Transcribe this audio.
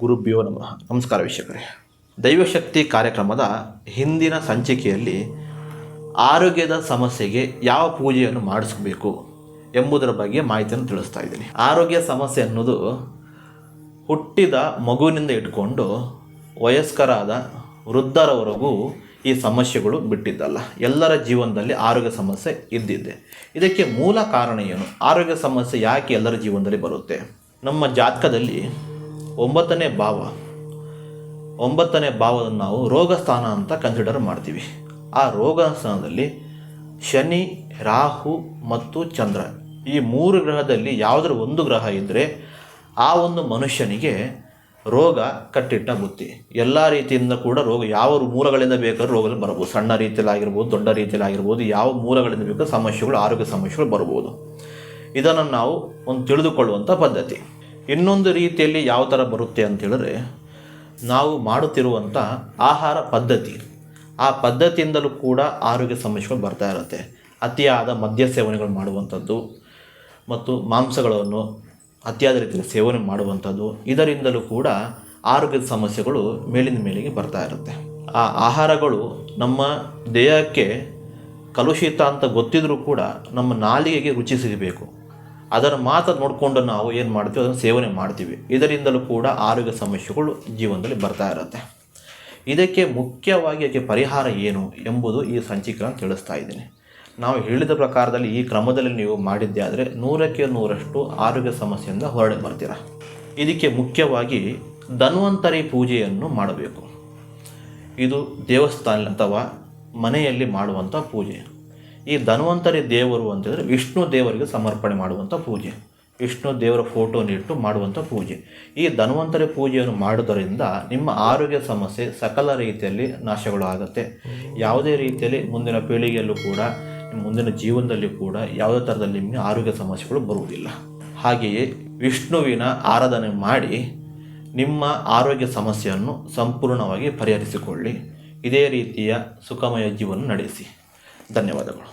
ಗುರುಭ್ಯೋ ನಮಃ. ನಮಸ್ಕಾರ ವೀಕ್ಷಕರೇ. ದೈವಶಕ್ತಿ ಕಾರ್ಯಕ್ರಮದ ಹಿಂದಿನ ಸಂಚಿಕೆಯಲ್ಲಿ ಆರೋಗ್ಯದ ಸಮಸ್ಯೆಗೆ ಯಾವ ಪೂಜೆಯನ್ನು ಮಾಡಿಸಬೇಕು ಎಂಬುದರ ಬಗ್ಗೆ ಮಾಹಿತಿಯನ್ನು ತಿಳಿಸ್ತಾ ಇದ್ದೀನಿ. ಆರೋಗ್ಯ ಸಮಸ್ಯೆ ಅನ್ನೋದು ಹುಟ್ಟಿದ ಮಗುವಿನಿಂದ ಇಟ್ಕೊಂಡು ವಯಸ್ಕರಾದ ವೃದ್ಧರವರೆಗೂ ಈ ಸಮಸ್ಯೆಗಳು ಬಿಟ್ಟಿದ್ದಲ್ಲ. ಎಲ್ಲರ ಜೀವನದಲ್ಲಿ ಆರೋಗ್ಯ ಸಮಸ್ಯೆ ಇದ್ದಿದ್ದೆ. ಇದಕ್ಕೆ ಮೂಲ ಕಾರಣ ಏನು? ಆರೋಗ್ಯ ಸಮಸ್ಯೆ ಯಾಕೆ ಎಲ್ಲರ ಜೀವನದಲ್ಲಿ ಬರುತ್ತೆ? ನಮ್ಮ ಜಾತಕದಲ್ಲಿ ಒಂಬತ್ತನೇ ಭಾವ. ಒಂಬತ್ತನೇ ಭಾವವನ್ನು ನಾವು ರೋಗ ಸ್ಥಾನ ಅಂತ ಕನ್ಸಿಡರ್ ಮಾಡ್ತೀವಿ. ಆ ರೋಗ ಸ್ಥಾನದಲ್ಲಿ ಶನಿ, ರಾಹು ಮತ್ತು ಚಂದ್ರ ಈ ಮೂರು ಗ್ರಹದಲ್ಲಿ ಯಾವುದರ ಒಂದು ಗ್ರಹ ಇದ್ದರೆ ಆ ಒಂದು ಮನುಷ್ಯನಿಗೆ ರೋಗ ಕಟ್ಟಿಟ್ಟ ಬುತ್ತಿ. ಎಲ್ಲ ರೀತಿಯಿಂದ ಕೂಡ ರೋಗ ಯಾವ ಮೂಲಗಳಿಂದ ಬೇಕಾದ್ರೂ ರೋಗಗಳು ಬರಬಹುದು. ಸಣ್ಣ ರೀತಿಯಲ್ಲಿ ಆಗಿರ್ಬೋದು, ದೊಡ್ಡ ರೀತಿಯಲ್ಲಿ ಆಗಿರ್ಬೋದು, ಯಾವ ಮೂಲಗಳಿಂದ ಬೇಕಾದ್ರೂ ಸಮಸ್ಯೆಗಳು, ಆರೋಗ್ಯ ಸಮಸ್ಯೆಗಳು ಬರ್ಬೋದು ಇದನ್ನು ನಾವು ಒಂದು ತಿಳಿದುಕೊಳ್ಳುವಂಥ ಪದ್ಧತಿ. ಇನ್ನೊಂದು ರೀತಿಯಲ್ಲಿ ಯಾವ ಥರ ಬರುತ್ತೆ ಅಂತ ಹೇಳಿದ್ರೆ, ನಾವು ಮಾಡುತ್ತಿರುವಂಥ ಆಹಾರ ಪದ್ಧತಿ. ಆ ಪದ್ಧತಿಯಿಂದಲೂ ಕೂಡ ಆರೋಗ್ಯ ಸಮಸ್ಯೆಗಳು ಬರ್ತಾ ಇರುತ್ತೆ. ಅತಿಯಾದ ಮದ್ಯ ಸೇವನೆಗಳು ಮಾಡುವಂಥದ್ದು ಮತ್ತು ಮಾಂಸಗಳನ್ನು ಅತಿಯಾದ ರೀತಿಯಲ್ಲಿ ಸೇವನೆ ಮಾಡುವಂಥದ್ದು, ಇದರಿಂದಲೂ ಕೂಡ ಆರೋಗ್ಯದ ಸಮಸ್ಯೆಗಳು ಮೇಲಿನ ಮೇಲಿಗೆ ಬರ್ತಾ ಇರುತ್ತೆ. ಆ ಆಹಾರಗಳು ನಮ್ಮ ದೇಹಕ್ಕೆ ಕಲುಷಿತ ಅಂತ ಗೊತ್ತಿದ್ರೂ ಕೂಡ ನಮ್ಮ ನಾಲಿಗೆಗೆ ರುಚಿ ಸಿಗಬೇಕು. ಅದನ್ನು ಮಾತ್ರ ನೋಡಿಕೊಂಡು ನಾವು ಏನು ಮಾಡ್ತೀವಿ? ಅದನ್ನು ಸೇವನೆ ಮಾಡ್ತೀವಿ. ಇದರಿಂದಲೂ ಕೂಡ ಆರೋಗ್ಯ ಸಮಸ್ಯೆಗಳು ಜೀವನದಲ್ಲಿ ಬರ್ತಾ ಇರುತ್ತೆ. ಇದಕ್ಕೆ ಮುಖ್ಯವಾಗಿ ಅದಕ್ಕೆ ಪರಿಹಾರ ಏನು ಎಂಬುದು ಈ ಸಂಚಿಕೆಯನ್ನು ತಿಳಿಸ್ತಾ ಇದ್ದೀನಿ. ನಾವು ಹೇಳಿದ ಪ್ರಕಾರದಲ್ಲಿ ಈ ಕ್ರಮದಲ್ಲಿ ನೀವು ಮಾಡಿದ್ದೇ ಆದರೆ ನೂರಕ್ಕೆ ನೂರಷ್ಟು ಆರೋಗ್ಯ ಸಮಸ್ಯೆಯಿಂದ ಹೊರಡೆ ಬರ್ತೀರ? ಇದಕ್ಕೆ ಮುಖ್ಯವಾಗಿ ಧನ್ವಂತರಿ ಪೂಜೆಯನ್ನು ಮಾಡಬೇಕು. ಇದು ದೇವಸ್ಥಾನ ಅಥವಾ ಮನೆಯಲ್ಲಿ ಮಾಡುವಂಥ ಪೂಜೆ. ಈ ಧನ್ವಂತರಿ ದೇವರು ಅಂತಂದರೆ ವಿಷ್ಣು ದೇವರಿಗೆ ಸಮರ್ಪಣೆ ಮಾಡುವಂಥ ಪೂಜೆ. ವಿಷ್ಣು ದೇವರ ಫೋಟೋನಿಟ್ಟು ಮಾಡುವಂಥ ಪೂಜೆ. ಈ ಧನ್ವಂತರಿ ಪೂಜೆಯನ್ನು ಮಾಡೋದರಿಂದ ನಿಮ್ಮ ಆರೋಗ್ಯ ಸಮಸ್ಯೆ ಸಕಲ ರೀತಿಯಲ್ಲಿ ನಾಶಗಳು ಆಗುತ್ತೆ ಯಾವುದೇ ರೀತಿಯಲ್ಲಿ ಮುಂದಿನ ಪೀಳಿಗೆಯಲ್ಲೂ ಕೂಡ, ಮುಂದಿನ ಜೀವನದಲ್ಲಿ ಕೂಡ ಯಾವುದೇ ಥರದಲ್ಲಿ ನಿಮಗೆ ಆರೋಗ್ಯ ಸಮಸ್ಯೆಗಳು ಬರುವುದಿಲ್ಲ. ಹಾಗೆಯೇ ವಿಷ್ಣುವಿನ ಆರಾಧನೆ ಮಾಡಿ ನಿಮ್ಮ ಆರೋಗ್ಯ ಸಮಸ್ಯೆಯನ್ನು ಸಂಪೂರ್ಣವಾಗಿ ಪರಿಹರಿಸಿಕೊಳ್ಳಿ. ಇದೇ ರೀತಿಯ ಸುಖಮಯ ಜೀವನ ನಡೆಸಿ. ಧನ್ಯವಾದಗಳು.